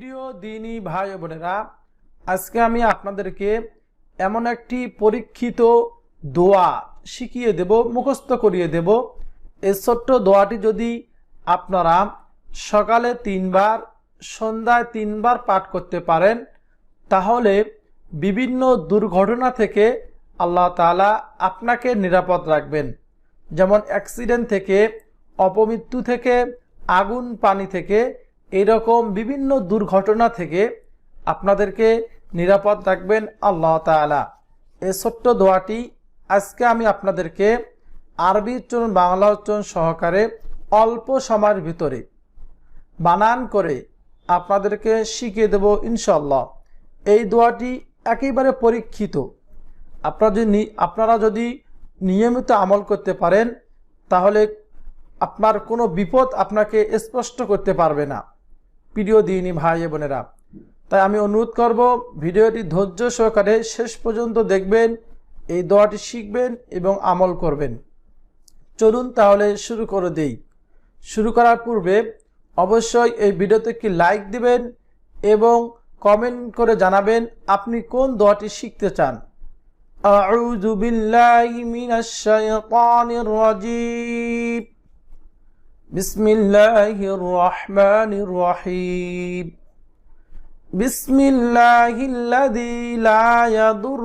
প্রিয় দিনী ভাই বোনেরা, আজকে আমি আপনাদেরকে এমন একটি পরীক্ষিত দোয়া শিখিয়ে দেব, মুখস্থ করিয়ে দেব। এই ছোট্ট দোয়াটি যদি আপনারা সকালে তিনবার, সন্ধ্যায় তিনবার পাঠ করতে পারেন, তাহলে বিভিন্ন দুর্ঘটনা থেকে আল্লাহ তাআলা আপনাকে নিরাপদ রাখবেন। যেমন অ্যাক্সিডেন্ট থেকে, অপমৃত্যু থেকে, আগুন পানি থেকে এরকম বিভিন্ন দুর্ঘটনা থেকে আপনাদেরকে নিরাপদ রাখবেন আল্লাহ তাআলা। এই ছোট্ট দোয়াটি আজকে আমি আপনাদেরকে আরবি উচ্চারণ বাংলা উচ্চারণ সহকারে অল্প সময়ের ভিতরে বানান করে আপনাদেরকে শিখিয়ে দেব ইনশাল্লাহ এই দোয়াটি একেবারে পরীক্ষিত। আপনারা যদি আপনারা যদি নিয়মিত আমল করতে পারেন, তাহলে আপনার কোনো বিপদ আপনাকে স্পষ্ট করতে পারবে না। প্রিয় দিনী ভাই এবং বোনেরা তাই আমি অনুরোধ করব ভিডিওটি ধৈর্য সহকারে শেষ পর্যন্ত দেখবেন এই দোয়াটি শিখবেন এবং আমল করবেন চলুন তাহলে শুরু করে দেই শুরু করার পূর্বে অবশ্যই এই ভিডিওতে একটি লাইক দিবেন এবং কমেন্ট করে জানাবেন আপনি কোন দোয়াটি শিখতে চান أعوذ بالله من الشيطان الرجيم بسم الله الرحمن الرحيم بسم الله الذي لا يضر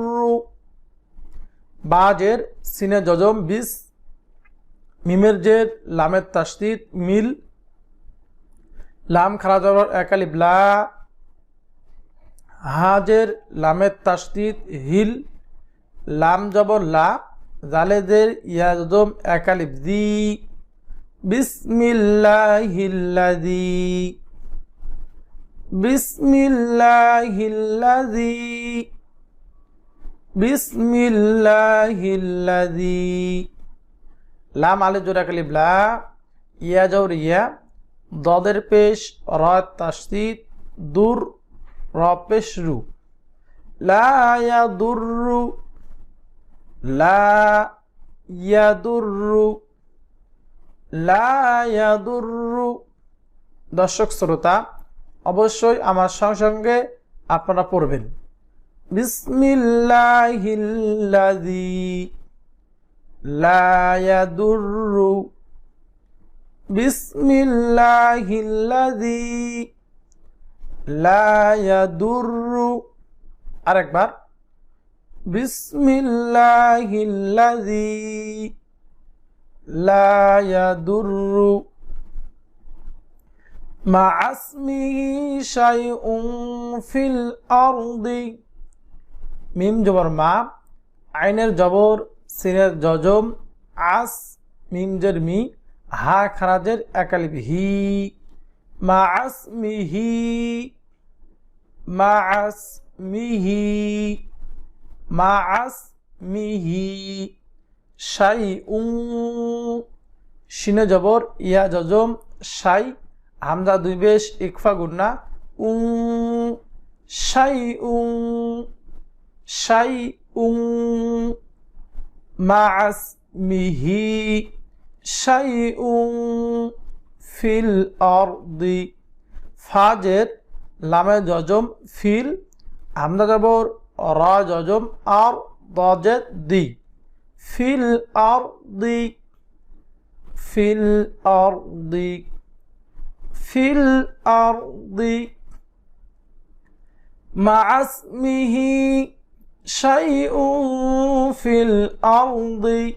বাজের সিনে জজম বিস মিমের জের লামের তাসদিদ মিল লাম খারা জবর একালিব লা হাজের লামের তাসদিদ হিল লাম জবর লা জালেদের ইয়াজম একালিব দি বিসমিল্লাহিল্লাযী। বিসমিল্লাহিল্লাযী। বিসমিল্লাহিল্লাযী। লাম আলে জোড়া কালিব লা। ইয়া জবর ইয়া। দদের পেশ, র, তাসদিদ। দূর, র, পেশ, রু। লা ইয়াদুররু। লা ইয়াদুররু। লা ইয়াদুররু। দর্শক, শ্রোতা, অবশ্যই আমার সঙ্গে সঙ্গে আপনারা পড়বেন। বিসমিল্লাহিল্লাযী লা ইয়াদুররু। বিসমিল্লাহিল্লাযী লা ইয়াদুররু। আরেকবার। বিসমিল্লাহিল্লাযী আরদি। মিম জবর মা, আইনের জবর, সিনের জজম, আস মিম জের মি, হা, খারাজের একালিব হি। মা আসমিহি মা আসমিহি মা আসমিহি শাই উং সিনে জবর, ইয়া জজম, সাই, হামজা দুই বেশ, ইকফা গুন্না, উং শাই উং শাই উং মা আসমিহি শাই উং, ফিল অর্দি ফাজের, লামে জজম, ফিল, হামজা জবর, র জজম, আর, দজে, দি। في الأرض في الأرض في الأرض. مع اسمه شيء في الأرض.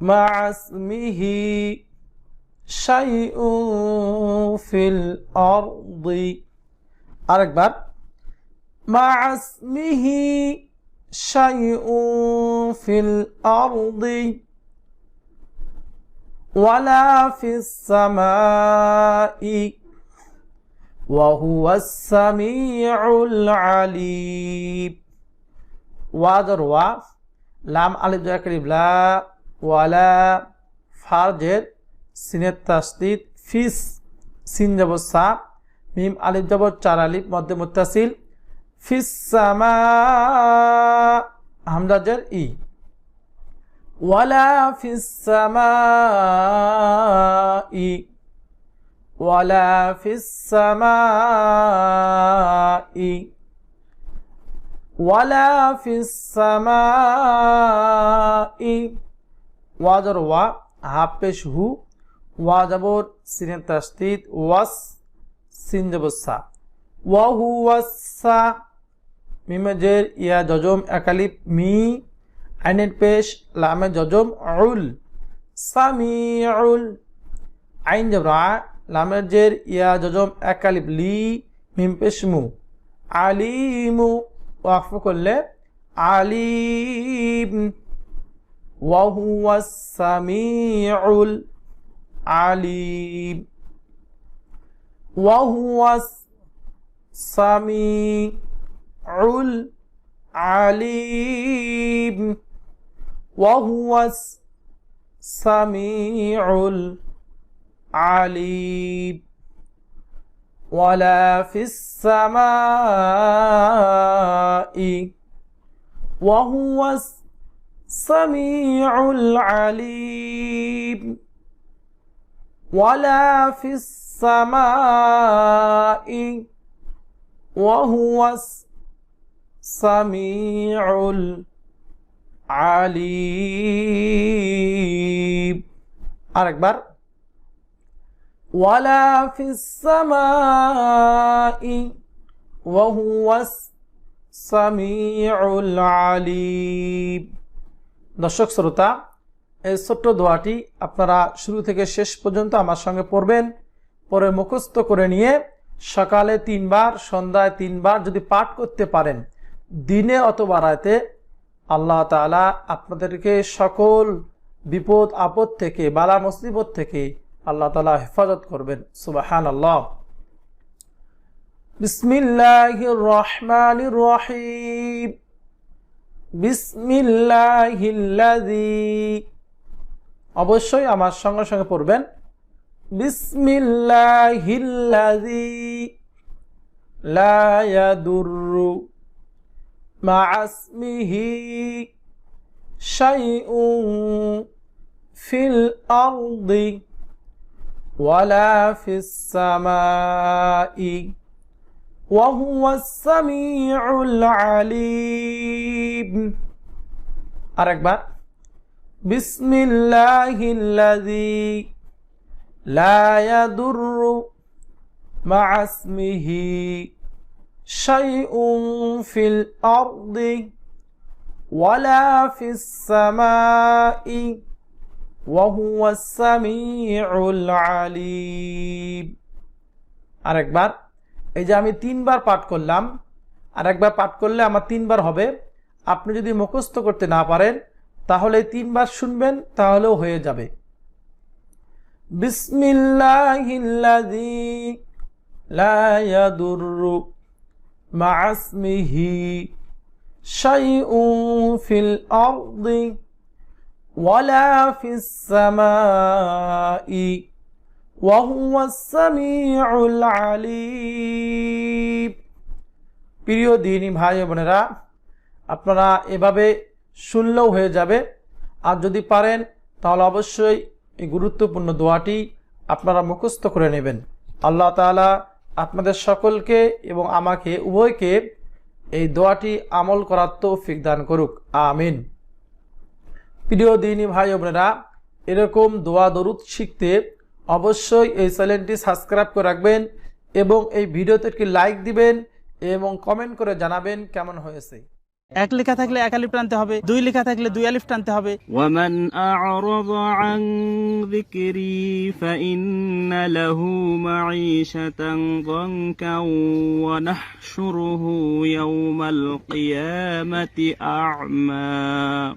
مع اسمه شيء في الأرض. أركبر. مع اسمه شيء في الأرض ولا في السماء وهو السميع العليم ওয়াদর ওয়া লাম আলিফ জাকরিব লা ওয়ালা ফারজের সিনের তাসদিদ ফিস সিন যাব সা মিম আলিফ যাব চার আলিফ মধ্যে মুত্তাসিল হামদাজের ই। ওয়ালা ফিসামা ওয়ালা ফিসামা ওয়ালা ফিসামা ওয়াজর ওয়া হাফেশ হু। ওয়া জবর সিনের ওয়াস, সিন ওয়াহু ওয়াসা মিমে জের ইয়া জজম একালিপ মি, আইনের পেশ লামে জজম অউল সামিউল, আইন জবরা লামের জের ইয়া জজম একালিপ লি, মিম পেশ মু, আলিমু ওয়াকফ করলে আলিম ওয়াহুয়া সামিউল, আলিম ওয়াহুয়া সামি العليم وهو السميع العليم ولا في السماء وهو السميع العليم ولا في السماء وهو السميع সামিউল আলিম। আরেকবার। ওয়ালা ফিস সামাই ওয়া হুয়াস দর্শক, শ্রোতা, এই ছোট্ট দোয়াটি আপনারা শুরু থেকে শেষ পর্যন্ত আমার সঙ্গে পড়বেন। পরে মুখস্থ করে নিয়ে সকালে তিনবার, সন্ধ্যায় তিনবার যদি পাঠ করতে পারেন দিনে অথবা রাতে আল্লাহ তালা আপনাদেরকে সকল বিপদ, আপদ থেকে, বালা মুসিবত থেকে আল্লাহ তালা হেফাজত করবেন। সুবাহান আল্লাহ বিসমিল্লাহ রহমান রহিম। বিসমিল্লাহিল্লাযী। অবশ্যই আমার সঙ্গে সঙ্গে পড়বেন। বিসমিল্লাহিল্লাযী। লা ইয়াদুররু مع اسمه شيء في الأرض ولا في السماء وهو السميع العليم. أركبر. بسم الله الذي لا يضر مع اسمه. شيء في الأرض ولا في السماء وهو السميع العليم আরেকবার এই যে আমি তিনবার পাঠ করলাম আর একবার পাঠ করলে আমার তিনবার হবে আপনি যদি মুখস্থ করতে না পারেন তাহলে তিনবার শুনবেন তাহলেও হয়ে যাবে বিসমিল্লাহিল্লাযী লা ইয়াদুররু মা আসমিহি শাইউন ফিল আরদি ওয়ালা ফিস সামাই وهو السميع العليم প্রিয় দিনী ভাই বোনেরা আপনারা এভাবে শুনলেও হয়ে যাবে আর যদি পারেন তাহলে অবশ্যই এই গুরুত্বপূর্ণ দোয়াটি আপনারা মুখস্থ করে নেবেন আল্লাহ তাআলা আপনাদের সকলকে এবং আমাকে, উভয়কে এই দোয়াটি আমল করার তৌফিক দান করুক। আমিন। প্রিয় দিনী ভাই বোনেরা, এরকম দোয়া দরুদ শিখতে অবশ্যই এই চ্যানেলটি সাবস্ক্রাইব করে রাখবেন এবং এই ভিডিওতে একটি লাইক দিবেন এবং কমেন্ট করে জানাবেন কেমন হয়েছে। এক লেখা থাকলে এক আলিফ টানতে হবে দুই লেখা থাকলে দুই আলিফ টানতে হবে। ওয়ামান আ'রাদ আন যিকরি ফাইন্না লাহু মা'ইশাতান দানকা ওয়া নাহশুরুহু কিয়ামাতি আ'মা।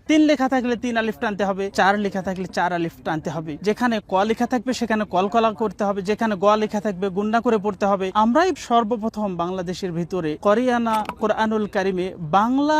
তিন লেখা থাকলে তিন আলিফ টানতে হবে চার লেখা থাকলে চার আলিফ টানতে হবে। যেখানে ক লেখা থাকবে সেখানে কলকলা করতে হবে যেখানে গ লেখা থাকবে গুন্ডা করে পড়তে হবে। আমরাই সর্বপ্রথম বাংলাদেশের ভিতরে করিয়ানা কোরআনুল কারিমে বাংলা